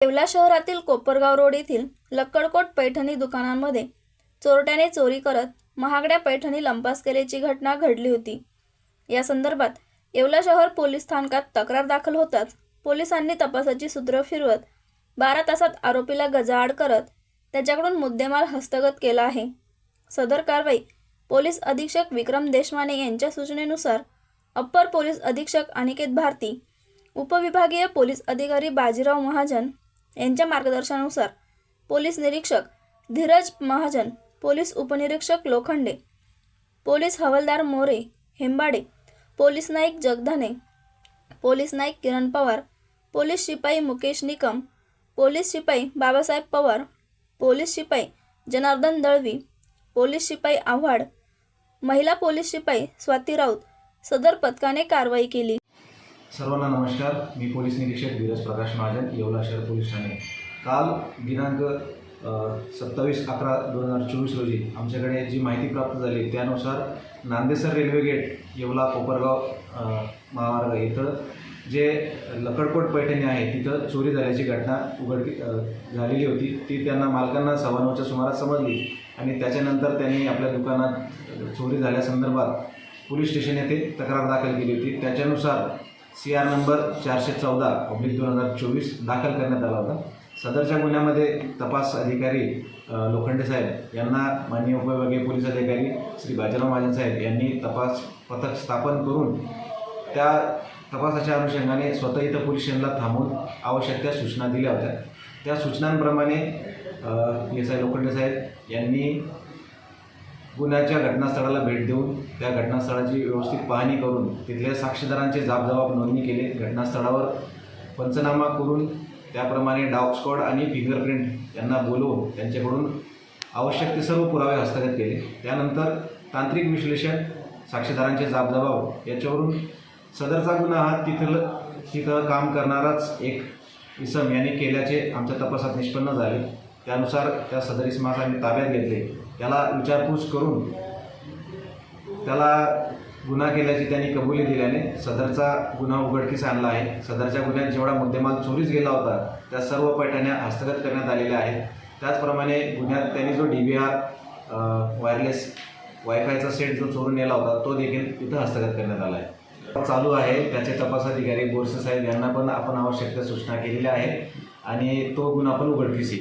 येवला शहरातील कोपरगाव रोड येथील लक्कडकोट पैठणी दुकानांमध्ये चोरट्याने चोरी करत महागड्या पैठणी लंपास केल्याची घटना घडली होती. या संदर्भात येवला शहर पोलीस स्थानकात तक्रार दाखल होताच पोलिसांनी तपासाची सूत्र फिरवत बारा तासात आरोपीला गजाआड करत त्याच्याकडून मुद्देमाल हस्तगत केला आहे. सदर कारवाई पोलीस अधीक्षक विक्रम देशमाने यांच्या सूचनेनुसार अप्पर पोलीस अधीक्षक अनिकेत भारती उपविभागीय पोलीस अधिकारी बाजीराव महाजन यांच्या मार्गदर्शनानुसार पोलीस निरीक्षक धीरज महाजन पोलीस उपनिरीक्षक लोखंडे पोलीस हवालदार मोरे हेंबाडे पोलीस नाईक जगधाने पोलीस नाईक किरण पवार पोलीस शिपाई मुकेश निकम पोलीस शिपाई बाबासाहेब पवार पोलीस शिपाई जनार्दन दळवी पोलीस शिपाई आव्हाड महिला पोलीस शिपाई स्वाती राऊत सदर पथकाने कारवाई केली. सर्वांना नमस्कार. मी पोलीस निरीक्षक धीरज प्रकाश महाजन येवला शहर पोलीस ठाणे. काल दिनांक सत्तावीस अकरा दोन हजार चोवीस रोजी आमच्याकडे जी माहिती प्राप्त झाली त्यानुसार नांदेसर रेल्वे गेट येवला कोपरगाव महामार्ग इथं जे लकडकोट पैठणी आहे तिथं चोरी झाल्याची घटना उघडकी झालेली होती. ती त्यांना मालकांना सव्वा नऊच्या सुमारास समजली आणि त्याच्यानंतर त्यांनी आपल्या दुकानात चोरी झाल्यासंदर्भात पोलीस स्टेशन येथे तक्रार दाखल केली होती. त्याच्यानुसार सी आर नंबर चारशे चौदा पब्लिक दोन हजार चोवीस दाखल करण्यात आला होता. सदरच्या गुन्ह्यामध्ये तपास अधिकारी लोखंडे साहेब यांना माननीय उपविभागीय पोलीस अधिकारी श्री बाजीराव महाजन साहेब यांनी तपास पथक स्थापन करून त्या तपासाच्या अनुषंगाने स्वतः इथं पोलीस स्टेशनला थांबून आवश्यक त्या सूचना दिल्या होत्या. त्या सूचनांप्रमाणे एस आय लोखंडे साहेब यांनी गुन्ह्याच्या घटनास्थळाला भेट देऊन त्या घटनास्थळाची व्यवस्थित पाहणी करून तिथल्या साक्षीदारांचे जाबजबाब नोंदणी केले. घटनास्थळावर पंचनामा करून त्याप्रमाणे डॉग स्क्वॉड आणि फिंगरप्रिंट यांना बोलवून त्यांच्याकडून आवश्यक ते सर्व पुरावे हस्तगत केले. त्यानंतर तांत्रिक विश्लेषण साक्षीदारांचे जाबजबाब याच्यावरून सदरचा गुन्हा हा तिथलं तिथं काम करणाराच एक इसम यांनी केल्याचे आमच्या तपासात निष्पन्न झाले. त्यानुसार त्या सदर इसमास आम्ही ताब्यात घेतले. त्याला विचारपूस करून त्याला गुन्हा केल्याची त्यांनी कबुली दिल्याने सदरचा गुन्हा उघडकीस आणला आहे. सदरच्या गुन्ह्यात जेवढा मुद्देमाल चोरीस गेला होता त्या सर्व पैठण्या हस्तगत करण्यात आलेल्या आहेत. त्याचप्रमाणे गुन्ह्यात त्यांनी जो डी व्ही आर वायरलेस वायफायचा सेट जो चोरून नेला होता तो देखील तिथं हस्तगत करण्यात आला आहे. चालू आहे. त्याचे तपास अधिकारी बोरसे साहेब यांना पण आपण आवश्यक त्या सूचना केलेल्या आहेत आणि तो गुन्हा पण उघडकीस येईल.